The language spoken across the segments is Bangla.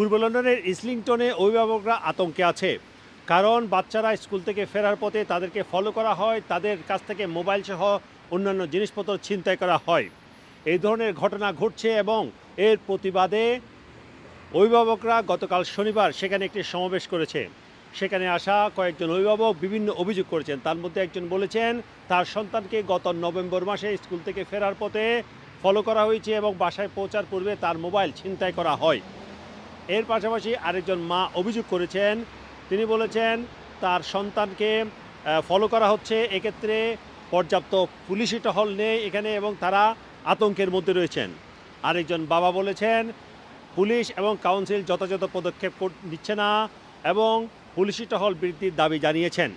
পূর্ব লন্ডনের ইসলিংটনে অভিভাবকরা আতঙ্কে আছে। কারণ বাচ্চারা স্কুল থেকে ফেরার পথে তাদেরকে ফলো করা হয়, তাদের কাছ থেকে মোবাইল সহ অন্যান্য জিনিসপত্র ছিনতাই করা হয়। এই ধরনের ঘটনা ঘটছে এবং এর প্রতিবাদে অভিভাবকরা গতকাল শনিবার সেখানে একটি সমাবেশ করেছে। সেখানে আসা কয়েকজন অভিভাবক বিভিন্ন অভিযোগ করেছেন। তার মধ্যে একজন বলেছেন, তার সন্তানকে গত নভেম্বর মাসে স্কুল থেকে ফেরার পথে ফলো করা হয়েছে এবং বাসায় পৌঁছার পূর্বে তার মোবাইল ছিনতাই করা হয়। এর পাশাপাশি আরেকজন মা অভিযোগ করেছেন। তিনি বলেছেন, তার সন্তানকে ফলো করা হচ্ছে। এক্ষেত্রে পর্যাপ্ত পুলিশি টহল নেই এখানে এবং তারা আতঙ্কের মধ্যে রয়েছেন। আরেকজন বাবা বলেছেন, পুলিশ এবং কাউন্সিল যথাযথ পদক্ষেপ নিচ্ছে না এবং পুলিশি টহল বৃদ্ধির দাবি জানিয়েছেন।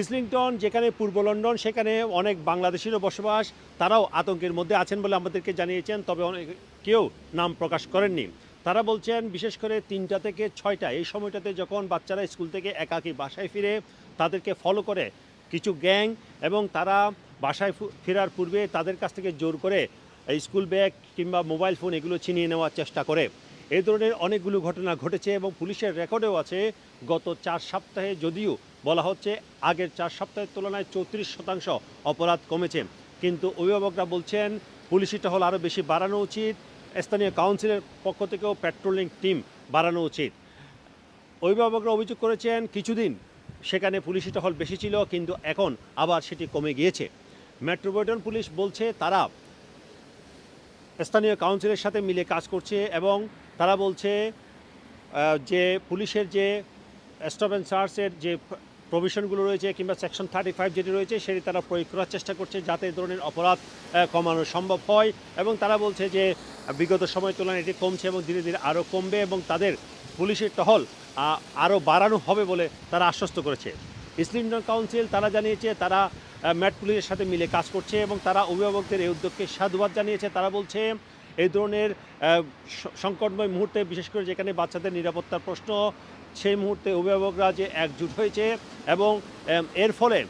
ইসলিংটন, যেখানে পূর্ব লন্ডন, সেখানে অনেক বাংলাদেশিরও বসবাস, তারাও আতঙ্কের মধ্যে আছেন বলে আমাদেরকে জানিয়েছেন, তবে অনেক কেউ নাম প্রকাশ করেননি। তারা বলছেন, বিশেষ করে তিনটা থেকে ছয়টা, এই সময়টাতে যখন বাচ্চারা স্কুল থেকে একাকী বাসায় ফিরে, তাদেরকে ফলো করে কিছু গ্যাং এবং তারা বাসায় ফেরার পূর্বে তাদের কাছ থেকে জোর করে স্কুল ব্যাগ কিংবা মোবাইল ফোন এগুলো ছিনিয়ে নেওয়ার চেষ্টা করে। এই ধরনের অনেকগুলো ঘটনা ঘটেছে এবং পুলিশের রেকর্ডেও আছে। গত চার সপ্তাহে যদিও বলা হচ্ছে, আগের চার সপ্তাহের তুলনায় চৌত্রিশ শতাংশ অপরাধ কমেছে। কিন্তু অভিভাবকরা বলছেন, পুলিশি টহল আরও বেশি বাড়ানো উচিত। স্থানীয় কাউন্সিলের পক্ষ থেকেও পেট্রোলিং টিম বাড়ানো উচিত। অভিভাবকরা অভিযোগ করেছেন, কিছুদিন সেখানে পুলিশি টহল বেশি ছিল, কিন্তু এখন আবার সেটি কমে গিয়েছে। মেট্রোপলিটন পুলিশ বলছে, তারা স্থানীয় কাউন্সিলের সাথে মিলে কাজ করছে এবং তারা বলছে যে পুলিশের যে স্টপ অ্যান্ড সার্চের যে প্রভিশনগুলো রয়েছে কিংবা সেকশন থার্টি ফাইভ যেটি রয়েছে, সেটি তারা প্রয়োগ করার চেষ্টা করছে যাতে এই ধরনের অপরাধ কমানো সম্ভব হয়। এবং তারা বলছে যে, বিগত সময় তুলনায় এটি কমছে এবং ধীরে ধীরে আরও কমবে এবং তাদের পুলিশের টহল আরও বাড়ানো হবে বলে তারা আশ্বস্ত করেছে। ইসলিংটন কাউন্সিল তারা জানিয়েছে, তারা ম্যাট পুলিশের সাথে মিলে কাজ করছে এবং তারা অভিভাবকদের এই উদ্যোগকে সাধুবাদ জানিয়েছে। তারা বলছে, এই ধরনের সংকটময় মুহূর্তে, বিশেষ করে যেখানে বাচ্চাদের নিরাপত্তার প্রশ্ন সেই মুহূর্তে অভিভাবকরা যে একজুট হয়েছে এবং এর ফলে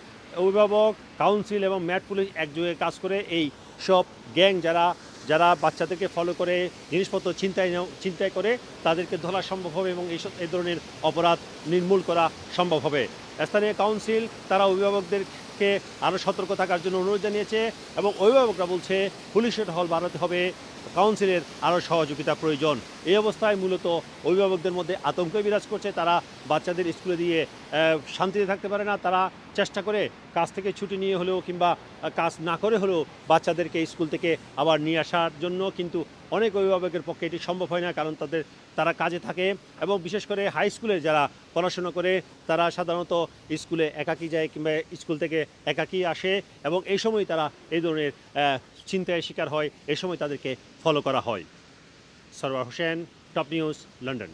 অভিভাবক, কাউন্সিল এবং ম্যাট পুলিশ একযোগে কাজ করে এই সব গ্যাং যারা যারা বাচ্চাদেরকে ফলো করে, জিনিসপত্র চিন্তায় চিন্তায় করে, তাদেরকে ধরা সম্ভব হবে এবং এইসব, এই ধরনের অপরাধ নির্মূল করা সম্ভব হবে। স্থানীয় কাউন্সিল, তারা অভিভাবকদেরকে আরও সতর্ক থাকার জন্য অনুরোধ জানিয়েছে এবং অভিভাবকরা বলছে পুলিশের হল বাড়াতে হবে কাউন্সিলের আরও সহযোগিতা প্রয়োজন। এই অবস্থায় মূলত অভিভাবকদের মধ্যে আতঙ্ক বিরাজ করছে। তারা বাচ্চাদের স্কুলে দিয়ে শান্তিতে থাকতে পারে না। তারা চেষ্টা করে কাজ থেকে ছুটি নিয়ে হলেও কিংবা কাজ না করে হলেও বাচ্চাদেরকে স্কুল থেকে আবার নিয়ে আসার জন্য কিন্তু অনেক অভিভাবকের পক্ষে এটি সম্ভব হয় না, কারণ তাদের, তারা কাজে থাকে এবং বিশেষ করে হাই স্কুলে যারা পড়াশোনা করে, তারা সাধারণত স্কুলে একাকী যায় কিংবা স্কুল থেকে একাকী আসে এবং এই সময় তারা এই ধরনের চিন্তায় শিকার হয়, এই সময় তাদেরকে ফলো করা হয়। Sarwar Hossain, top news, London.